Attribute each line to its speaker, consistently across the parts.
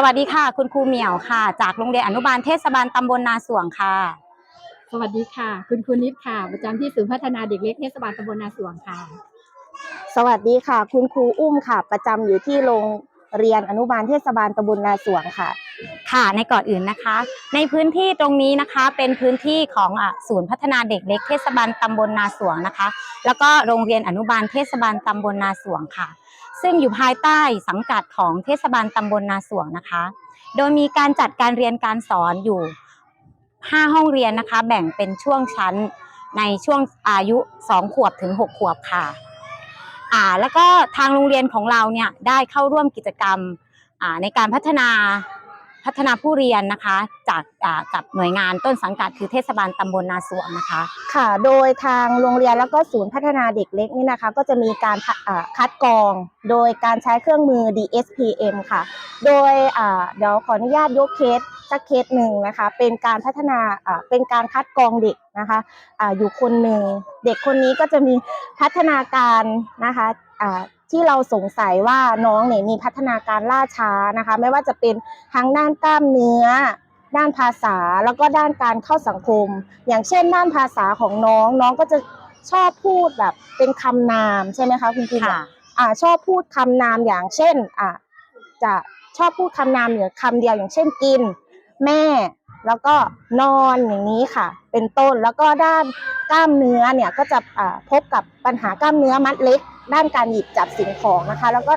Speaker 1: สวัสดีค่ะ คุณครูเหมียวค่ะ จากโรงเรียนอนุบาลเทศบาลตำบลนาสวงค่ะ
Speaker 2: สวัสดีค่ะ คุณครูนิดค่ะ ประจำที่ศูนย์พัฒนาเด็กเล็กเทศบาลตำบลนาสวงค่ะ
Speaker 3: สวัสดีค่ะ คุณครูอุ้มค่ะ ประจำอยู่ที่โรงเรียนอนุบาลเทศบาลตำบลนาสวงค่ะ
Speaker 1: ค่ะในก่อนอื่นนะคะ ในพื้นที่ตรงนี้นะคะเป็นพื้นที่ของอศูนย์พัฒนาเด็กเล็กเทศบาลตำบลนาสวงนะคะ แล้วก็โรงเรียนอนุบาลเทศบาลตำบลนาสวงค่ะ ซึ่งอยู่ภายใต้สังกัดของเทศบาลตำบลนาสวงนะคะ โดยมีการจัดการเรียนการสอนอยู่ 5 ห้องเรียนนะคะ แบ่งเป็นช่วงชั้นในช่วงอายุ 2 ขวบถึง 6 ขวบค่ะอ่าแล้วก็ทางโรงเรียนของเราเนี่ยได้เข้าร่วมกิจกรรมในการพัฒนา พัฒนาผู้เรียนนะคะ จากกับหน่วยงานต้นสังกัดคือเทศบาลตำบลนาสวงนะคะ
Speaker 3: ค่ะ โดยทางโรงเรียนแล้วก็ศูนย์พัฒนาเด็กเล็กนี่นะคะ ก็จะมีการคัดกรอง โดยการใช้เครื่องมือ DSPM ค่ะ โดยเดี๋ยวขออนุญาตยกเคสสักเคสหนึ่งนะคะ เป็นการพัฒนาเป็นการคัดกรองเด็กนะคะอ่าอยู่คนหนึ่งเด็กคนนี้ก็จะมีพัฒนาการนะคะที่เราสงสัยว่าน้องเนี่ยมีพัฒนาการล่าช้านะคะ ไม่ว่าจะเป็นทั้งด้านกล้ามเนื้อ ด้านภาษาแล้วก็ด้านการเข้าสังคม อย่างเช่น ด้านภาษาของน้องน้องก็จะชอบพูดแบบเป็นคำนามใช่ไหมคะคุณครู
Speaker 1: ค่ะ
Speaker 3: อ่าชอบพูดคำนามอย่างเช่นอ่าจะชอบพูดคำนามเหนือคำเดียวอย่างเช่นกิน แม่ แล้วก็นอนอย่างนี้ค่ะ เป็นต้นแล้วก็ด้านกล้ามเนื้อเนี่ยก็จะอ่าพบกับปัญหากล้ามเนื้อมัดเล็ก ด้านการหยิบจับสิ่งของนะคะ แล้วก็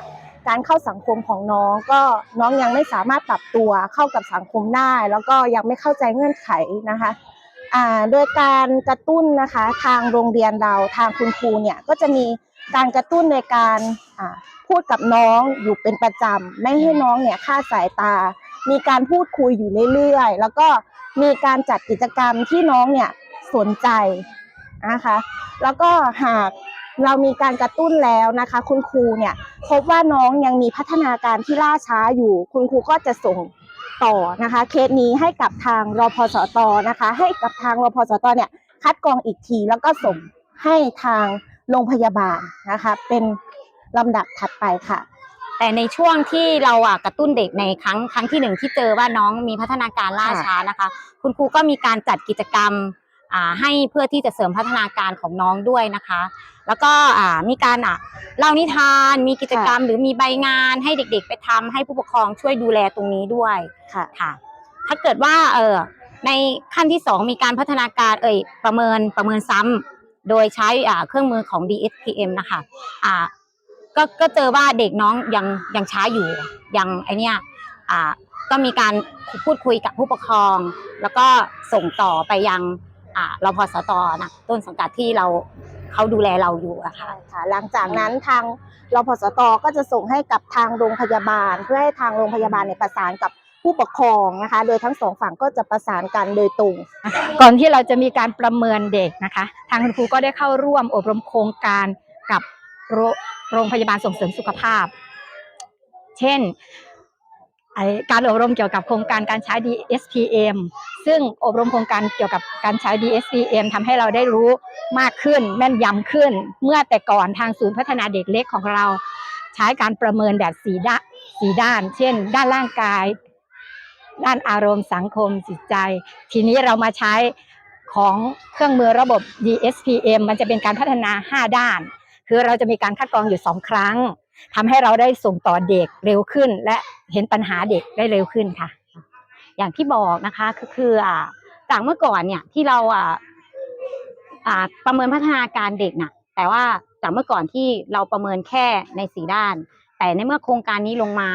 Speaker 3: การเข้าสังคมของน้องก็น้องยังไม่สามารถปรับตัวเข้ากับสังคมได้ แล้วก็ยังไม่เข้าใจเงื่อนไขนะคะอ่าโดยการกระตุ้นนะคะทางโรงเรียนเราทางคุณครูเนี่ยก็จะมีการกระตุ้นในการอ่าพูดกับน้องอยู่เป็นประจำไม่ให้น้องเนี่ยคลาดสายตา มีการพูดคุยอยู่เรื่อยๆ แล้วก็มีการจัดกิจกรรมที่น้องเนี่ยสนใจนะคะแล้วก็หาก เรามีการกระตุ้นแล้วนะคะ คุณครูเนี่ยพบว่าน้องยังมีพัฒนาการที่ล่าช้าอยู่ คุณครูก็จะส่งต่อนะคะเคสนี้ให้กับทางรพสตนะคะ ให้กับทางรพสตเนี่ยคัดกรองอีกทีแล้วก็ส่งให้ทางโรงพยาบาลนะคะ เป็นลำดับถัดไปค่ะ
Speaker 1: แต่ในช่วงที่เราอะกระตุ้นเด็กในครั้งครั้งที่หนึ่งที่เจอว่าน้องมีพัฒนาการล่าช้านะคะ คุณครูก็มีการจัดกิจกรรม ให้เพื่อที่จะเสริมพัฒนาการของน้องด้วยนะคะ แล้วก็อ่ามีการอะเล่านิทานมีกิจกรรม หรือมีใบงานให้เด็กๆ ไปทำให้ผู้ปกครองช่วยดูแลตรงนี้ด้วย
Speaker 3: ค่ะ
Speaker 1: ค่ะถ้าเกิดว่าเออในขั้นที่สองมีการพัฒนาการเอ่ยประเมินประเมินซ้ำโดยใช้อ่าเครื่องมือของ DSPM นะคะอ่าก็ก็เจอว่าเด็กน้องยังยังช้าอยู่ยังไอเนี้ยอ่าก็มีการพูดคุยกับผู้ปกครอง แล้วก็ส่งต่อไปยัง อ่ารพสตนะต้นสังกัดที่เราเขาดูแลเราอยู่อะค่ะ
Speaker 3: ใช่ค่ะหลังจากนั้นทางรพสตก็จะส่งให้กับทางโรงพยาบาล เพื่อให้ทางโรงพยาบาลเนี่ยประสานกับผู้ปกครองนะคะ โดยทั้งสองฝั่งก็จะประสานกันโดยตรง
Speaker 2: ก่อนที่เราจะมีการประเมินเด็กนะคะ ทางคุณครูก็ได้เข้าร่วมอบรมโครงการกับโรโรงพยาบาลส่งเสริมสุขภาพ เช่นไอ้ การอบรมเกี่ยวกับโครงการการใช้ DSPM ซึ่งอบรมโครงการเกี่ยวกับการใช้ DSPM ทำให้เราได้รู้มากขึ้นแม่นยำขึ้น เมื่อแต่ก่อนทางศูนย์พัฒนาเด็กเล็กของเรา ใช้การประเมินแบบสีด้านสีด้าน เช่น ด้านร่างกาย ด้านอารมณ์สังคมจิตใจ ทีนี้เรามาใช้ของเครื่องมือระบบ DSPM มันจะเป็นการพัฒนา 5 ด้าน คือเราจะมีการคัดกรองอยู่ 2 ครั้ง ทำให้เราได้ส่งต่อเด็กเร็วขึ้น และเห็นปัญหาเด็กได้เร็วขึ้นค่ะ
Speaker 1: อย่างที่บอกนะคะก็คืออ่าจากเมื่อก่อนเนี่ยที่เราอ่าอ่าประเมินพัฒนาการเด็กน่ะ แต่ว่าจากเมื่อก่อนที่เราประเมินแค่ในสีด้าน แต่ในเมื่อโครงการนี้ลงมา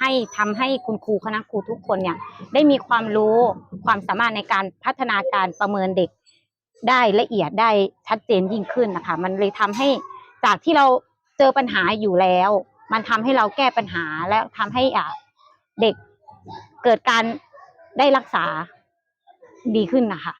Speaker 1: ให้ทำให้คุณครูคณะครูทุกคนเนี่ยได้มีความรู้ความสามารถในการพัฒนาการประเมินเด็กได้ละเอียดได้ชัดเจนยิ่งขึ้นนะคะ มันเลยทำให้จากที่เรา เจอปัญหาอยู่แล้ว มันทำให้เราแก้ปัญหาและทำให้อ่าเด็กเกิดการได้รักษาดีขึ้นนะคะ